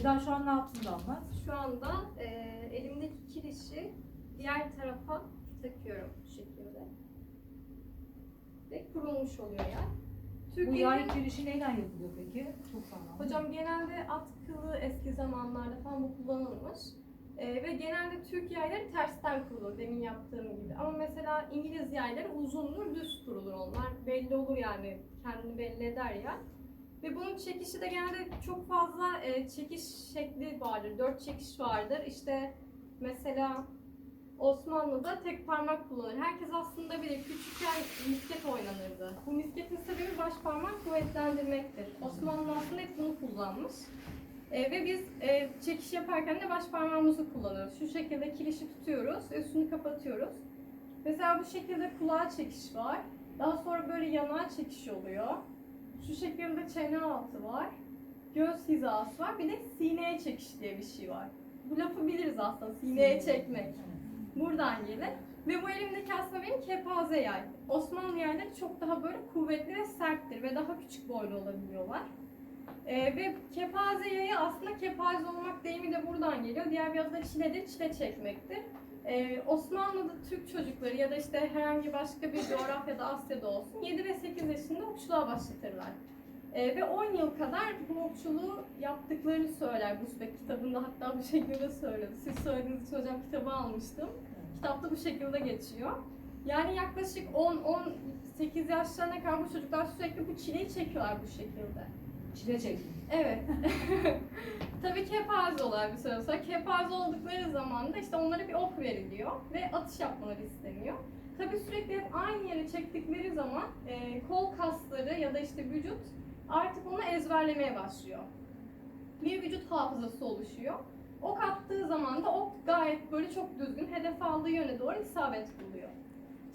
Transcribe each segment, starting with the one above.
Eda şu an ne yaptın da anlat. Şu anda e, elimdeki kirişi diğer tarafa takıyorum bu şekilde. Ve kurulmuş oluyor yani. Bu yay kirişi neyle yapılıyor peki? Çok sağlam. Hocam genelde at kılı eski zamanlarda falan bu kullanılmış. Ee, ve genelde Türk yayları tersten kurulur demin yaptığım gibi. Ama mesela İngiliz yayları uzundur, düz kurulur onlar. Belli olur yani, kendini belli eder ya. Ve bunun çekişi de genelde çok fazla e, çekiş şekli vardır. Dört çekiş vardır. İşte mesela Osmanlı'da tek parmak kullanır. Herkes aslında bilir küçükken misket oynanırdı. Bu misketin sebebi baş parmak kuvvetlendirmektir. Osmanlı aslında hep bunu kullanmış. E, ve biz e, çekiş yaparken de baş parmağımızı kullanıyoruz. Şu şekilde kilişi tutuyoruz, üstünü kapatıyoruz. Mesela bu şekilde kulağa çekiş var. Daha sonra böyle yanağa çekiş oluyor. Şu şekilde çene altı var. Göz hizası var. Bir de sineye çekiş diye bir şey var. Bu lafı biliriz aslında. Sineye çekmek. Buradan gelir. Ve bu elimdeki aslında benim kepaze yay. Osmanlı yayları çok daha böyle kuvvetli ve serttir ve daha küçük boylu olabiliyorlar. Ee, ve kepaze yayı aslında kepaze olmak deyimi de buradan geliyor. Diğer bir adı da çiledir, çile çekmektir. Ee, Osmanlı'da Türk çocukları ya da işte herhangi başka bir coğrafyada Asya'da olsun 7 ve 8 yaşında okçuluğa başlatırlar. Ee, ve 10 yıl kadar bu okçuluğu yaptıklarını söyler Busbek kitabında hatta bu şekilde söyledi. Siz söylediğiniz için hocam kitabı almıştım. Kitapta bu şekilde geçiyor. Yani yaklaşık 10-18 yaşlarına kadar bu çocuklar sürekli bu çileyi çekiyorlar bu şekilde. Çile çektim. Evet. Tabii kepaze oluyor bir sonra. Kepaze oldukları zaman da işte onlara bir ok veriliyor ve atış yapmaları isteniyor. Tabii sürekli hep aynı yere çektikleri zaman e, kol kasları ya da işte vücut artık onu ezberlemeye başlıyor. Bir vücut hafızası oluşuyor. Ok attığı zaman da ok gayet böyle çok düzgün hedef aldığı yöne doğru isabet buluyor.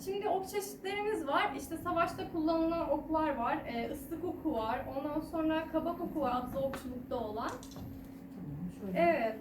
Şimdi ok çeşitlerimiz var. İşte savaşta kullanılan oklar var. E, ıslık oku var. Ondan sonra kabak oku var atlı okçulukta olan. Şöyle. Evet.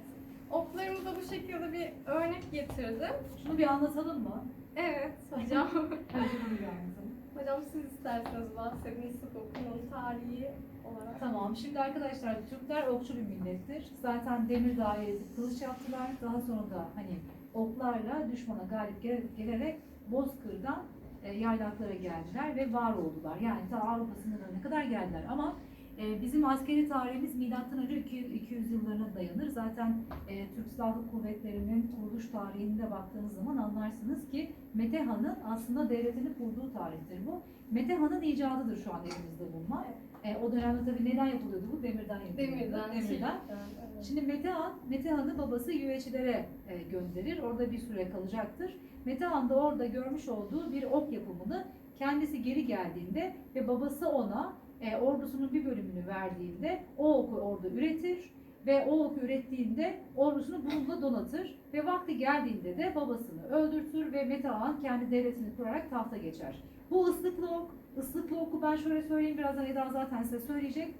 Oklarımı da bu şekilde bir örnek getirdim. Şunu bir anlatalım mı? Evet hocam. Hadi bunu bir anlatalım. hocam siz isterseniz bahsedin ıslık okunun tarihi olarak. Tamam. Şimdi arkadaşlar Türkler okçu bir millettir. Zaten demir dairesi kılıç yaptılar. Daha sonra da hani oklarla düşmana galip gele- gelerek Bozkır'dan e, yaylaklara geldiler ve var oldular. Yani ta Avrupa sınırlarına kadar geldiler. Ama e, bizim askeri tarihimiz milattan önce 200, 200 yıllarına dayanır. Zaten e, Türk Silahlı Kuvvetleri'nin kuruluş tarihinde baktığınız zaman anlarsınız ki Metehan'ın aslında devletini kurduğu tarihtir bu. Metehan'ın icadıdır şu an elimizde bulma. E, o dönemde tabii neden yapılıyordu bu? Demirden yapılıyordu. Demirden, Demirden. evet. Şimdi Metehan, Metehan'ı babası güveçlere e, gönderir. Orada bir süre kalacaktır. Metehan da orada görmüş olduğu bir ok yapımını kendisi geri geldiğinde ve babası ona e, ordusunun bir bölümünü verdiğinde o oku orada üretir ve o oku ürettiğinde ordusunu bununla donatır ve vakti geldiğinde de babasını öldürtür ve Metehan kendi devletini kurarak tahta geçer. Bu ıslıklı ok, ıslıklı oku ben şöyle söyleyeyim birazdan Eda zaten size söyleyecek.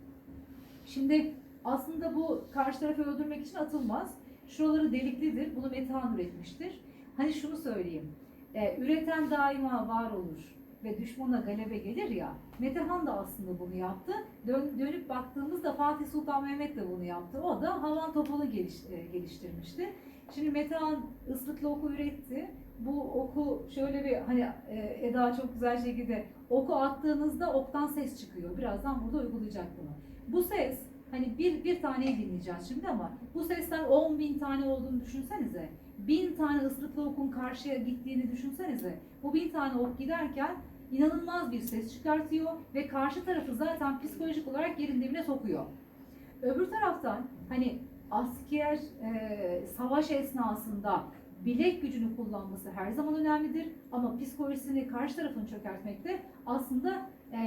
Şimdi aslında bu karşı tarafı öldürmek için atılmaz. Şuraları deliklidir. Bunu Metehan üretmiştir. Hani şunu söyleyeyim. e, üreten daima var olur ve düşmana galebe gelir ya. Metehan da aslında bunu yaptı. Dön, dönüp baktığımızda Fatih Sultan Mehmet de bunu yaptı. O da havan topunu geliş, e, geliştirmişti. Şimdi Metehan ıslıklı oku üretti. Bu oku şöyle bir hani e, Eda çok güzel şekilde oku attığınızda oktan ses çıkıyor. Birazdan burada uygulayacak bunu. Bu ses hani bir, bir taneyi dinleyeceğiz şimdi ama bu sesten 10 bin tane olduğunu düşünsenize. Bin tane ıslıklı okun karşıya gittiğini düşünsenize. Bu bin tane ok giderken inanılmaz bir ses çıkartıyor ve karşı tarafı zaten psikolojik olarak yerin dibine sokuyor. Öbür taraftan hani asker e, savaş esnasında bilek gücünü kullanması her zaman önemlidir ama psikolojisini karşı tarafın çökertmekte aslında e,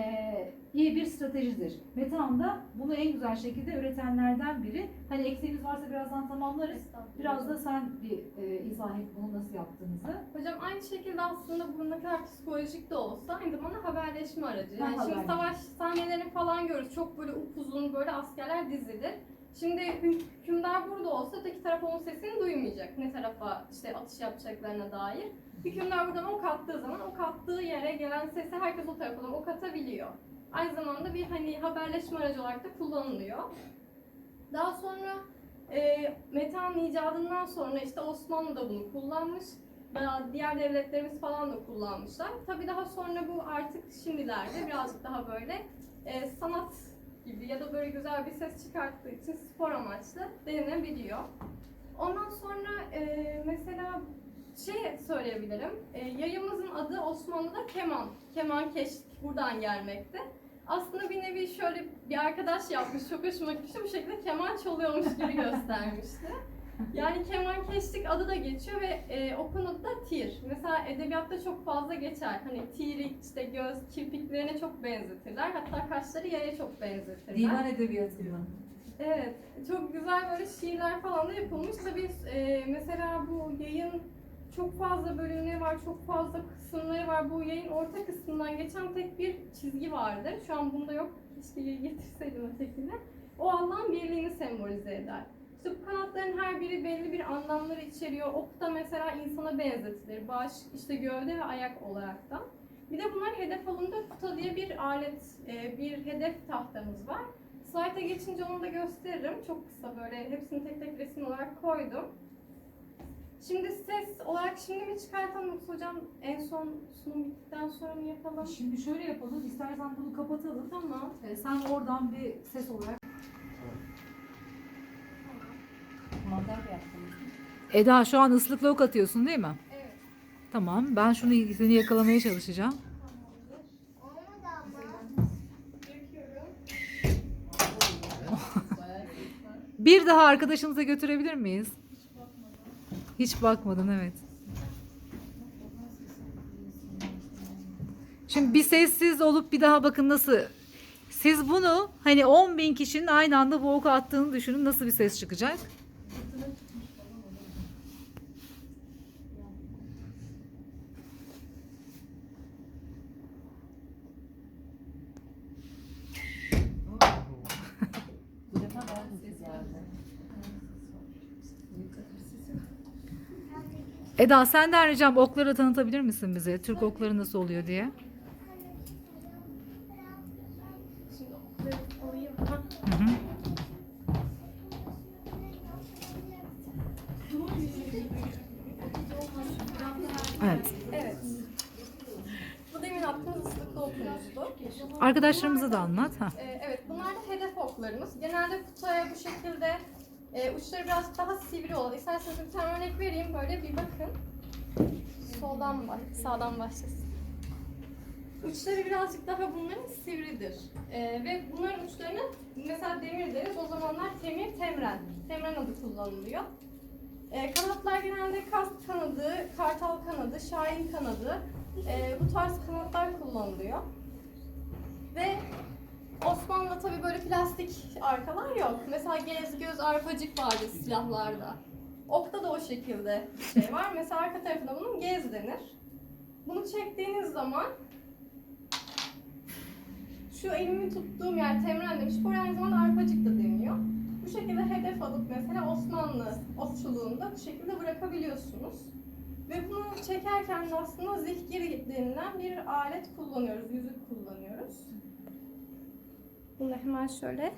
iyi bir stratejidir. Metehan da bunu en güzel şekilde üretenlerden biri. Hani eksiğimiz varsa birazdan tamamlarız. Biraz da sen bir e, izah et bunu nasıl yaptığınızı. Hocam aynı şekilde aslında bu ne kadar psikolojik de olsa aynı zamanda haberleşme aracı. Yani şimdi savaş sahnelerini falan görürüz. Çok böyle upuzun böyle askerler dizilir. Şimdi hük- hükümdar burada olsa öteki taraf onun sesini duymayacak. Ne tarafa işte atış yapacaklarına dair. Hükümdar buradan ok attığı zaman ok attığı yere gelen sesi herkes o tarafa ok atabiliyor. Aynı zamanda bir hani haberleşme aracı olarak da kullanılıyor. Daha sonra e, metanın icadından sonra işte Osmanlı da bunu kullanmış diğer devletlerimiz falan da kullanmışlar. Tabii daha sonra bu artık şimdilerde birazcık daha böyle e, sanat gibi ya da böyle güzel bir ses çıkarttığı için spor amaçlı denilebiliyor. Ondan sonra e, mesela şey söyleyebilirim. E, yayımızın adı Osmanlı'da keman. Keman keşk buradan gelmekte. Aslında bir nevi şöyle bir arkadaş yapmış, çok hoşuma gitmişti. Bu şekilde keman çalıyormuş gibi göstermişti. Yani keman keşlik adı da geçiyor ve e, o konuda tir. Mesela edebiyatta çok fazla geçer. Hani tiri, işte göz, kirpiklerine çok benzetirler. Hatta kaşları yaya çok benzetirler. Divan edebiyatında. Evet, çok güzel böyle şiirler falan da yapılmış. Tabii e, mesela bu yayın çok fazla bölümleri var, çok fazla kısımları var. Bu yayın orta kısmından geçen tek bir çizgi vardır. Şu an bunda yok. Keşke getirseydim ötekini. O Allah'ın birliğini sembolize eder. İşte bu kanatların her biri belli bir anlamları içeriyor. Ok da mesela insana benzetilir. Baş, işte gövde ve ayak olaraktan. Bir de bunlar hedef alımda kuta diye bir alet, e, bir hedef tahtamız var. Slide'a geçince onu da gösteririm. Çok kısa böyle hepsini tek tek resim olarak koydum. Şimdi ses olarak şimdi mi çıkartalım yoksa hocam en son sunum bittikten sonra mı yapalım? Şimdi şöyle yapalım. İstersen bunu kapatalım. Tamam. Ee, sen oradan bir ses olarak. Eda şu an ıslıkla ok atıyorsun değil mi? Evet. Tamam. Ben şunu seni yakalamaya çalışacağım. Bir daha arkadaşınıza götürebilir miyiz? Hiç bakmadın evet. Şimdi bir sessiz olup bir daha bakın nasıl. Siz bunu hani 10 bin kişinin aynı anda bu oku attığını düşünün nasıl bir ses çıkacak? Eda senden ricam okları tanıtabilir misin bize? Türk okları nasıl oluyor diye. Hı hı. Evet. Evet. Bu demin attığımız ıslıklı okumuzdu. Arkadaşlarımıza da anlat. Ha. Ee, evet, bunlar da hedef oklarımız. Genelde kutuya bu şekilde e, uçları biraz daha sivri olan. İsterseniz bir tane örnek vereyim. Böyle bir bakın. Soldan baş, sağdan başlasın. Uçları birazcık daha bunların sivridir. Ee, ve bunların uçlarını mesela demir deriz. O zamanlar temir, temren. Temren adı kullanılıyor. Ee, kanatlar genelde kask kanadı, kartal kanadı, şahin kanadı. e, bu tarz kanatlar kullanılıyor. Ve Osmanlı'da tabii böyle plastik arkalar yok. Mesela gez, göz, arpacık vardı silahlarda. Okta da o şekilde şey var. Mesela arka tarafında bunun gez denir. Bunu çektiğiniz zaman şu elimi tuttuğum yer temren demiş. Bu aynı zamanda arpacık da deniyor. Bu şekilde hedef alıp mesela Osmanlı okçuluğunda bu şekilde bırakabiliyorsunuz. Ve bunu çekerken de aslında zihgir denilen bir alet kullanıyoruz, yüzük kullanıyoruz. Bunu hemen şöyle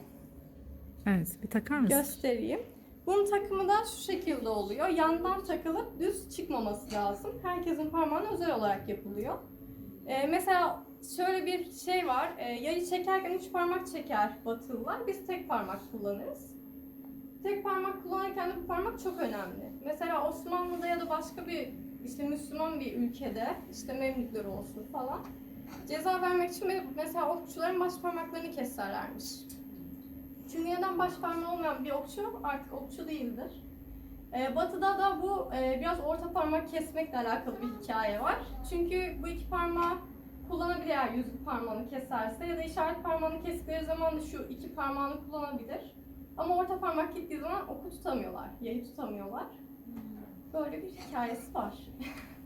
Evet, bir takar mısın? göstereyim. Bunun takımı da şu şekilde oluyor. Yandan takılıp düz çıkmaması lazım. Herkesin parmağına özel olarak yapılıyor. Ee, mesela şöyle bir şey var. Ee, yayı çekerken üç parmak çeker Batılılar. Biz tek parmak kullanırız. Tek parmak kullanırken de bu parmak çok önemli. Mesela Osmanlı'da ya da başka bir işte Müslüman bir ülkede işte Memlükler olsun falan ceza vermek için mesela okçuların baş parmaklarını keserlermiş. Çünkü neden baş parmağı olmayan bir okçu artık okçu değildir. Ee, batı'da da bu e, biraz orta parmak kesmekle alakalı bir hikaye var. Çünkü bu iki parmağı kullanabilir eğer yüzük parmağını keserse ya da işaret parmağını kestikleri zaman da şu iki parmağını kullanabilir. Ama orta parmak gittiği zaman oku tutamıyorlar, yayı tutamıyorlar. Böyle bir hikayesi var.